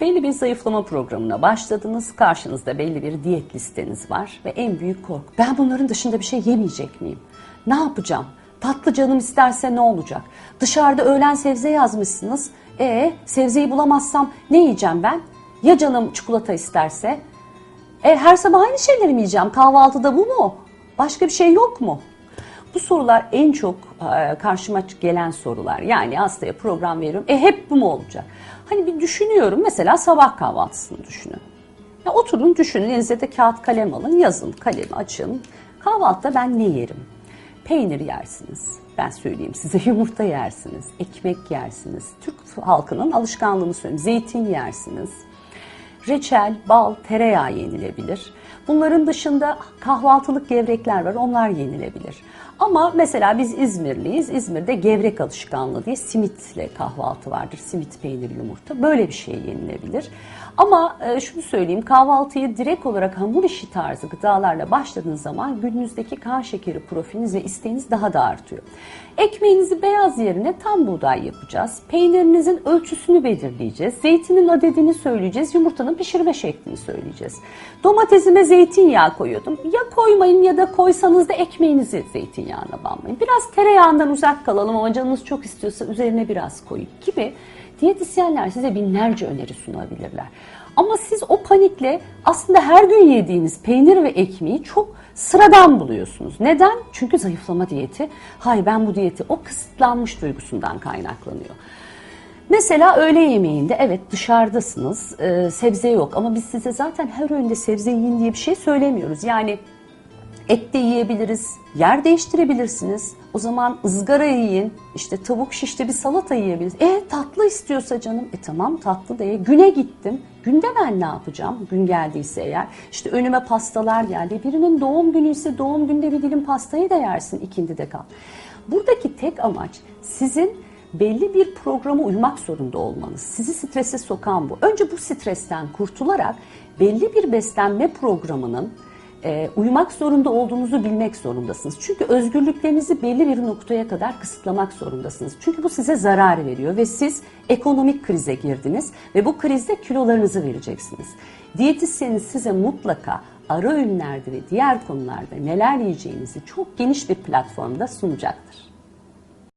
Belli bir zayıflama programına başladınız. Karşınızda belli bir diyet listeniz var ve en büyük korku. Ben bunların dışında bir şey yemeyecek miyim? Ne yapacağım? Tatlı canım isterse ne olacak? Dışarıda öğlen sebze yazmışsınız. E sebzeyi bulamazsam ne yiyeceğim ben? Ya canım çikolata isterse? E her sabah aynı şeyleri mi yiyeceğim? Kahvaltıda bu mu? Başka bir şey yok mu? Bu sorular en çok e, karşıma gelen sorular. Yani hastaya program veriyorum. E hep bu mu olacak? Hani bir düşünüyorum. Mesela sabah kahvaltısını düşünün. Ya oturun düşünün. Elinize de kağıt kalem alın. Yazın. Kalemi açın. Kahvaltıda ben ne yerim? Peynir yersiniz. Ben söyleyeyim size yumurta yersiniz. Ekmek yersiniz. Türk halkının alışkanlığını söyleyeyim. Zeytin yersiniz. Reçel, bal, tereyağı yenilebilir. Bunların dışında kahvaltılık gevrekler var, onlar yenilebilir. Ama mesela biz İzmirliyiz. İzmir'de gevrek alışkanlığı diye simitle kahvaltı vardır. Simit, peynir, yumurta. Böyle bir şey yenilebilir. Ama e, şunu söyleyeyim, kahvaltıyı direkt olarak hamur işi tarzı gıdalarla başladığınız zaman gününüzdeki kan şekeri profiliniz ve isteğiniz daha da artıyor. Ekmeğinizi beyaz yerine tam buğday yapacağız. Peynirinizin ölçüsünü belirleyeceğiz. Zeytinin adedini söyleyeceğiz. Yumurtanın pişirme şeklini söyleyeceğiz. Domatesime zeytinyağı koyuyordum. Ya koymayın ya da koysanız da ekmeğinizi zeytinyağına banmayın. Biraz tereyağından uzak kalalım ama canınız çok istiyorsa üzerine biraz koyun gibi diyetisyenler size binlerce öneri sunabilirler. Ama siz o panikle aslında her gün yediğiniz peynir ve ekmeği çok sıradan buluyorsunuz. Neden? Çünkü zayıflama diyeti, hay ben bu diyeti o kısıtlanmış duygusundan kaynaklanıyor. Mesela öğle yemeğinde evet dışarıdasınız, e, sebze yok ama biz size zaten her öğünde sebze yiyin diye bir şey söylemiyoruz. Yani Et de yiyebiliriz, yer değiştirebilirsiniz. O zaman ızgara yiyin, işte tavuk şişte bir salata yiyebiliriz. E tatlı istiyorsa canım, e tamam tatlı da ye. Güne gittim, günde ben ne yapacağım? Gün geldiyse eğer, işte önüme pastalar geldi. Birinin doğum günü ise doğum günde bir dilim pastayı da yersin, ikindi de kal. Buradaki tek amaç sizin belli bir programa uymak zorunda olmanız. Sizi strese sokan bu. Önce bu stresten kurtularak belli bir beslenme programının e, uymak zorunda olduğunuzu bilmek zorundasınız. Çünkü özgürlüklerinizi belli bir noktaya kadar kısıtlamak zorundasınız. Çünkü bu size zarar veriyor ve siz ekonomik krize girdiniz ve bu krizde kilolarınızı vereceksiniz. Diyetisyeniniz size mutlaka ara öğünlerde ve diğer konularda neler yiyeceğinizi çok geniş bir platformda sunacaktır.